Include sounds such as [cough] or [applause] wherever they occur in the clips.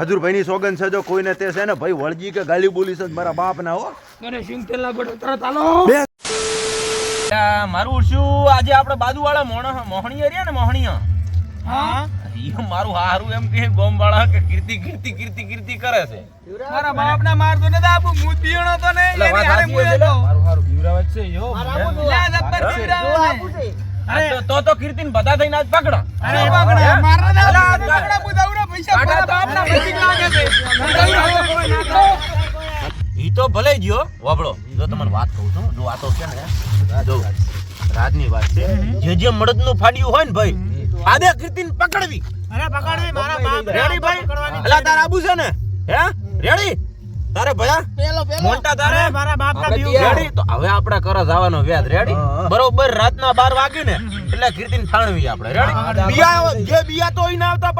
ખજૂરભાઈ ની સોગન છે જો કોઈને તે છે ને ભાઈ વળજી કે ગાલી બોલી છે મારા બાપ ના હો. મને સિંગ તેલના ગોટો તરત આલો. મારું શું આજે આપણે બાજુવાળા મોણ મોહણીય રહ્યા ને મોહણીય હા? ઈ મારું હારું એમ કે ગોમવાળા કે કીર્તિ કીર્તિ કીર્તિ કીર્તિ કરે છે. મારા બાપ ના મારતો ને દાબુ હું પીણો તો ને એટલે હારે મુએ તો. મારું હારું બીવરાવે છે યો. લા જબ્બર પીવડાવે છે. તો- તો કીર્તિન બધા થઈને આજ પકડો. અરે પકડા. મારા અલા, પકડા બુદાવડા ઈ તો ભલે ગયો વાબળો જો તમને વાત કહું છું જો આ તો છે ને જો રાજની વાત છે. જે જે મળદનું ફાડ્યું હોય ને ભાઈ આદે કીર્તિને પકડવી. અરે પકડવી મારા બાપ રેડી ભાઈ. અલા તાર આબુ છે ને? હે? રેડી? તારે ભયા પેલો પેલો. મોટા તારે? મારા બાપ ના બીવ રેડી? તો હવે આપણે કર જવાનો વ્યાજ રેડી. બરોબર રાતના બાર વાગે ને એટલે કીર્તિને ઠાણવી આપણે રેડી? બિયા જે બિયા તો ઈ ના આવતા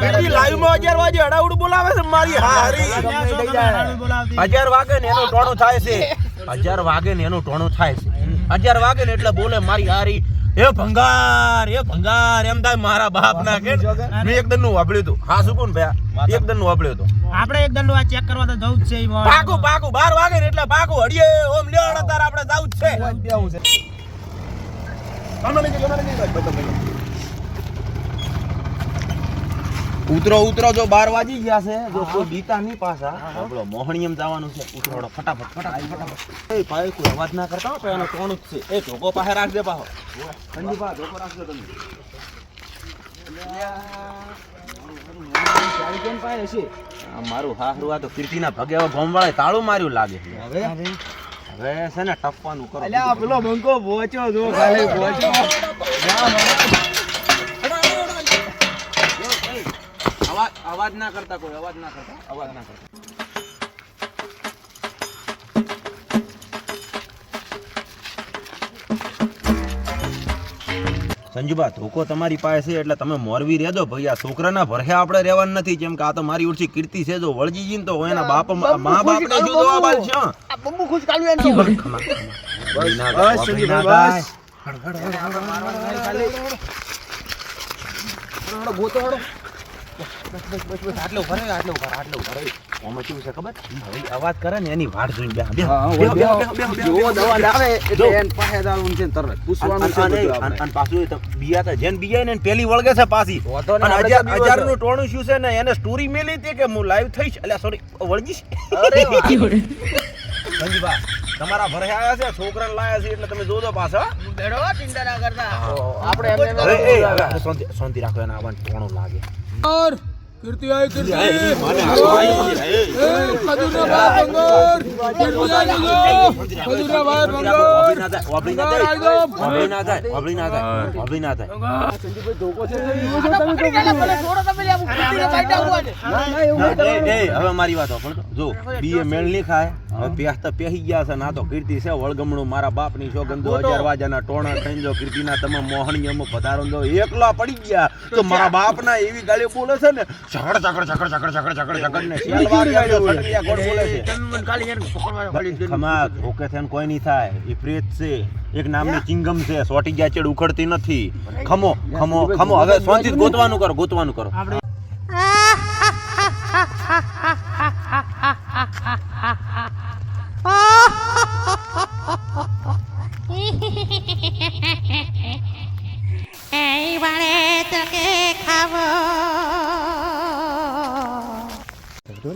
લાઈવમાં અગિયાર વાગે અડાઉડ બોલાવે છે મારી. હારી અગિયાર વાગે ને એનું ટોણું થાય છે. [laughs] અગિયાર વાગે ને એનું ટોણું થાય છે. અગિયાર વાગે ને એટલે બોલે મારી હારી એ ભંગાર એ ભંગાર. એમ થાય મારા બાપ ના કે મેં એક દનનું વાપર્યું હતું. હા શું કોણ ભયા? એક દનનું વાપર્યું હતું. આપણે એક દંડો આ ચેક કરવા તો જવું જ છે. પાકું પાકું બાર વાગે ને એટલે પાકું હડીએ ઓમ લેવાડા તાર આપણે જવું જ છે. ઉતરો ઉતરો જો બાર વાજી ગયા છે જો કોઈ બીતા નહીં પાછા. આપણો મોહણીયમ જવાનું છે. ઉતરોડો ફટાફટ ફટાફટ ફટાફટ. એ ભાઈ કોઈ અવાજ ના કરતા હો, એનો કોણ જ છે. એ ધોકો પાસે રાખજે પાછો. સંજીભા ધોકો રાખજો તમે. આ મારું હાહરું આ તો કીર્તિના ભગે હવે તાળું માર્યું લાગે. હવે? હવે? છે ને ટપવાનું કરો. પેલો બંકો પહોંચ્યો જો ખાલી પહોંચ્યો અવાજ ના કરતા કોઈ અવાજ ના કરતા અવાજ ના કરતા. સંજુબા ધોકો તમારી પાસે છે એટલે તમે મોરવી રહેજો ભાઈ. આ છોકરાના ભરહે આપણે રહેવાનું નથી જેમ કે આ તો મારી ઉડથી કીર્તિ છે. જો વળજી જઈને તો એના બાપ મા બાપ ને જો જવાબ બાલ છે બમ્બુ ખુશ કાઢ્યું એમ તો. હડ હડ હડ હડ હડ હડ હડ હડ ના બસ. આટલે ઊભા રહે, આટલે ઊભા રહે, આટલે છે ખબર? હવે અવાજ કરે ને એની વાટ જોઈને જો દવા એટલે. પાસે દાળું છે તરત પૂછવાનું છે અને- આપણે. અને પાછું એ તો બિયા જેન બિયા ને પેલી વળગે છે પાછી અને હજાર- તો બીવો હજારનું છે. ટોણું શું છે ને એને સ્ટોરી મેલી હતી કે હું લાઈવ થઈશ એટલે સોરી વળગીશ અરે સંજીભા તમારા ભરે આવ્યા છે છોકરાને લાયા છે એટલે તમે જોજો પાછા બેડો ચિંતા ના કરતા આપણે શાંતિ રાખો એના આવવાનું ટોણું લાગે કીર્તિ આય કીર્તિ! મને હાથો એ, ખજૂરના ભાઈ ભંગોર કીર્તિ આય ગયો! ખજૂરના ભાઈ ભંગોર વાપરી ના જાય, વાપરી ના જાય, ભંગોર ના ગયો. વાપરી ના જાય, વાપરી ના જાય, વાપરી ના જાય. એ, એ, હવે મારી વાત પણ જો બીએ મેળ નહીં ખાય. પ્યાસ તો પહેરી ગયા છે ના તો કીર્તિ છે વળગમણું મારા બાપની સોગંદો હજાર વાજાના ટોણા થઈને જો કીર્તિના તમે મોહણી અમુક પધારો જો એકલા પડી ગયા. તો મારા બાપના એવી ગાળી બોલે છે ને ઝકડ ઝકડ ઝકડ ઝકડ ઝકડ ઝકડ ઝકડ ને શેલવારી આપણે સટરિયા ગોળ બોલે છે? ખમા ઓકે થઈને કોઈ નહીં થાય. એ પ્રેત છે. એક નામની ચિંગમ છે. સોટી ગયા ચેડ ઉખડતી નથી. ખમો ખમો ખમો. હવે શાંતિ ગોતવાનું કરો ગોતવાનું કરો.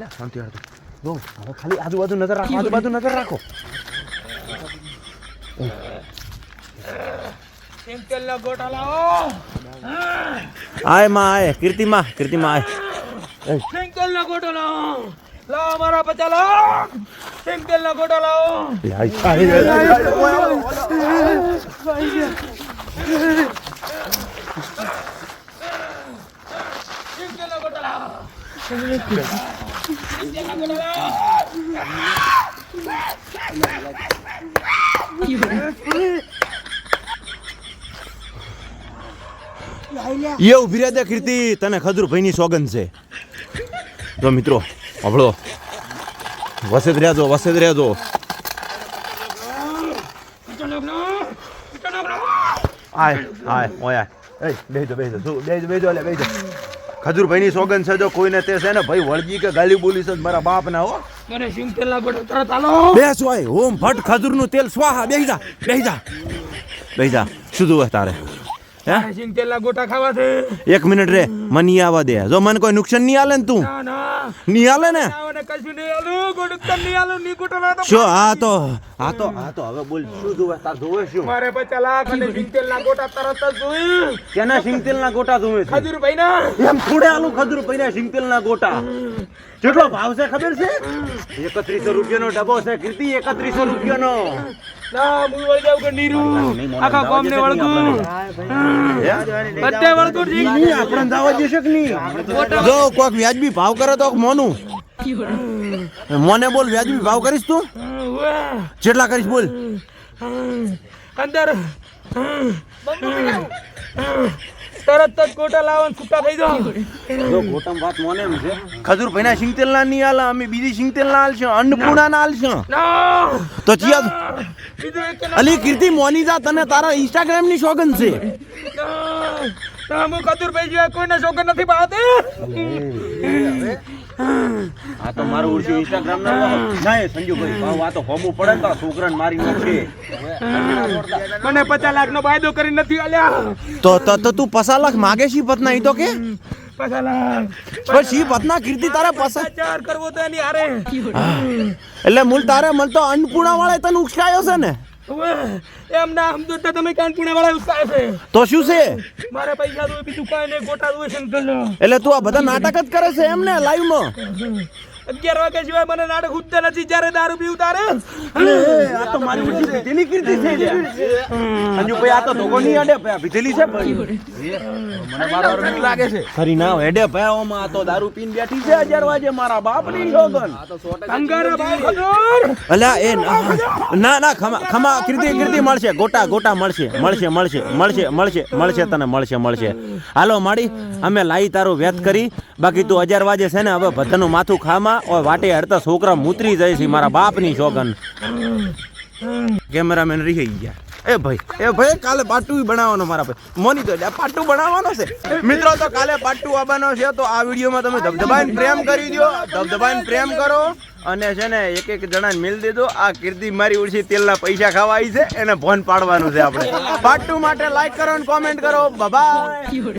લે શાંતિ રાખો જો હવે ખાલી આજુબાજુ નજર રાખો આજુબાજુ નજર રાખો. આયમાં આય કીર્તિ માં કીર્તિ માં આય સિંગ તેલના ગોટો લાવો. લાવો મારા પચા લાવો. સિંગ તેલના ગોટો લાવો. સિંગ તેલના ગોટા લાવો. એ ઊભી રહ્યા દે કીર્તિ, તને ખજૂર ભાઈની સોગંદ છે. જો મિત્રો હબળો વસેદ રહેજો વસેદ રહેજો. આય આય, ઓય, આય. એ બેજો બેજો બેજો બેજો લે બેજો ખજૂરભાઈની સોગન છે જો કોઈને તે છે ને ભાઈ વળગી કે ગાલી બોલી છે મારા બાપ ના હો. મને સિંગ તેલના ગોટા તરત આલો. બેસ હોય ઓમ ભટ ખજૂરનું તેલ સ્વાહા બેહી જા બેહી જા બેહી જા. શું જોવે તારે? હે? ગોટા ખાવા છે એક મિનિટ રે મને આવવા દે. જો મને કોઈ નુકસાન નહીં આલે ને તું? ના ના. નહીં આલે ને? ના, મને કશું નહીં આલું ગોટું નહીં આલું ની ગુટો ના તો શું? આ તો આ તો આ તો હવે બોલ શું જોવે? તાર જોવે શું? મારે પચાસ લાખ અને સિંગતેલ ના ગોટા તરત જ જોઈ. કેના સિંગતેલના ગોટા જોવે છે? ખજૂરભાઈ ના એમ થોડે આલુ ખજૂર સિંગતેલ ના ગોટા. કેટલો ભાવ છે ખબર છે? એકત્રીસો રૂપિયાનો ડબ્બો છે કીર્તિ એકત્રીસો રૂપિયાનો. ના હું વળી જાઉં કે નીરુ? આખા ગામને વળગું. બધે વળગું ઠીક નહીં આપણે દાવા જશે કે નહીં? જો કોઈક વ્યાજબી ભાવ કરે તો મોનું. મોને બોલ વ્યાજબી ભાવ કરીશ તું. કેટલા કરીશ બોલ. અંદર. તરત જ ગોટા લાવો છૂટા થઈ જાઓ. જો ગોટમ વાત મોને એમ છે. ખજૂર ભાઈના સિંગતેલના નહીં આલા અમે બીજી આલશું અન્નપૂર્ણાના આલશું ના. તો ચિયા ના. અલી કીર્તિ મોની જા તને તારા ઇન્સ્ટાગ્રામની શોગન છે. ના. હું કદુરભાઈ જેવા કોઈને શોગન નથી પાડતી. આ તો મારું ઉડશું ઇન્સ્ટાગ્રામ ના ના સંજુભાઈ. ભાવ આ તો હોમું પડે તો છોકરાને મારી નાખશે મને પચાસ લાખ નો વાયદો કરી નથી આલ્યા. તો તો તો તું પસા લાખ માગે છી પતના ઈ તો કે? પચાસ લાખ. પણ શી પતના કીર્તિ તારે પસા ચાર કરવો તો એની એટલે મૂળ તારે મન તો અન્નપૂર્ણા વાળા તને ઉકસાયો છે ને? એમ ના સમજો તો તમે કાનપુણા વાળા ઉત્સાહ છે. તો શું છે? મારે પૈસા દો બીજું કાંઈ નહીં ગોટા દો છે એટલે તું આ બધા નાટક જ કરે છે એમ ને લાઈવમાં અગિયાર વાગે સિવાય મને નાટક ઉઠતા નથી જ્યારે દારૂ પીવું તારે આ તો મારી ઉઠી ભીતેલી કીર્તિ છે. સંજુભાઈ આ તો ધોકો નહીં અડે ભાઈ આ છે ભાઈ. મને મારો બીક લાગે છે. ખરી ના હેડે ભાઈ ઓમાં આ તો દારૂ પીને બેઠી છે અગિયાર વાગે મારા બાપની શોગન અંગારા બાપ અલ્યા એ ના ના ખમા ખમા કીર્તિ કીર્તિ મળશે ગોટા ગોટા મળશે મળશે મળશે મળશે મળશે મળશે તને મળશે મળશે. હાલો માડી અમે લાઈ તારું વ્યત કરી બાકી તું અગિયાર વાગે છે ને હવે બધાનું માથું ખામાં ઓય વાટે હડતા છોકરા મૂતરી જાય છે, મારા બાપની શોગન. કેમેરામેન રહી ગયા. એ ભાઈ એ ભાઈ, કાલે પાટુ બનાવવાનો મારા ભાઈ. મોની તો પાટુ બનાવવાનો છે. મિત્રો, તો કાલે પાટુ આવવાનો છે, તો આ વિડીયોમાં તમે ધબધબાઈને પ્રેમ કરી દો ધબધબાઈને પ્રેમ કરો અને છે ને એક એક જણાને મિલ દીધો. આ કીર્તિ મારી ઉડશી, તેલના પૈસા ખાવા આવી છે, એને ફોન પાડવાનું છે આપણે. પાટુ માટે લાઈક કરો અને કોમેન્ટ કરો. બાય